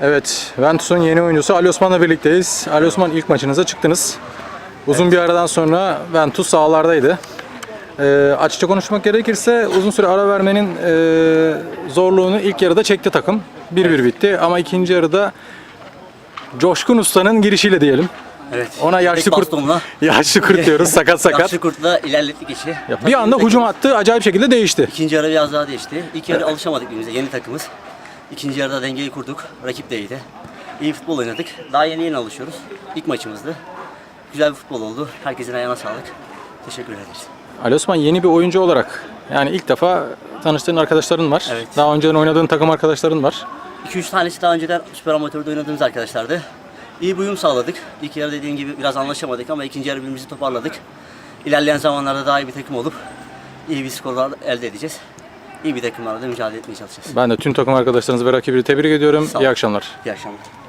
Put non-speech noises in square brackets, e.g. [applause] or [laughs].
Evet, Ventus'un yeni oyuncusu Ali Osman'la birlikteyiz. Ali Osman ilk maçınıza çıktınız. Uzun bir aradan sonra Ventus sahalardaydı. Ee, açıkça konuşmak gerekirse uzun süre ara vermenin e, zorluğunu ilk yarıda çekti takım. 1-1 bitti ama ikinci yarıda Coşkun Usta'nın girişiyle diyelim. Evet. Ona yaşlı kurt, [laughs] yaşlı kurt diyoruz sakat [laughs] sakat. Yaşlı kurtla ilerlettik işi. Ya bir anda hücum attı, acayip şekilde değişti. İkinci yarı biraz daha değişti. İlk yarı alışamadık birbirimize. Yeni takımız. İkinci yarıda dengeyi kurduk. Rakip de iyiydi. İyi futbol oynadık. Daha yeni yeni alışıyoruz. İlk maçımızdı. Güzel bir futbol oldu. Herkesin ayağına sağlık. Teşekkür ederiz. Ali Osman yeni bir oyuncu olarak yani ilk defa tanıştığın arkadaşların var. Evet. Daha önceden oynadığın takım arkadaşların var. 2-3 tanesi daha önceden süper amatörde oynadığımız arkadaşlardı. İyi bir uyum sağladık. İlk yarı dediğim gibi biraz anlaşamadık ama ikinci yarı birbirimizi toparladık. İlerleyen zamanlarda daha iyi bir takım olup iyi bir skorlar elde edeceğiz. İyi bir takımlarla da mücadele etmeye çalışacağız. Ben de tüm takım arkadaşlarınızı ve rakibini tebrik ediyorum. İyi akşamlar. İyi akşamlar.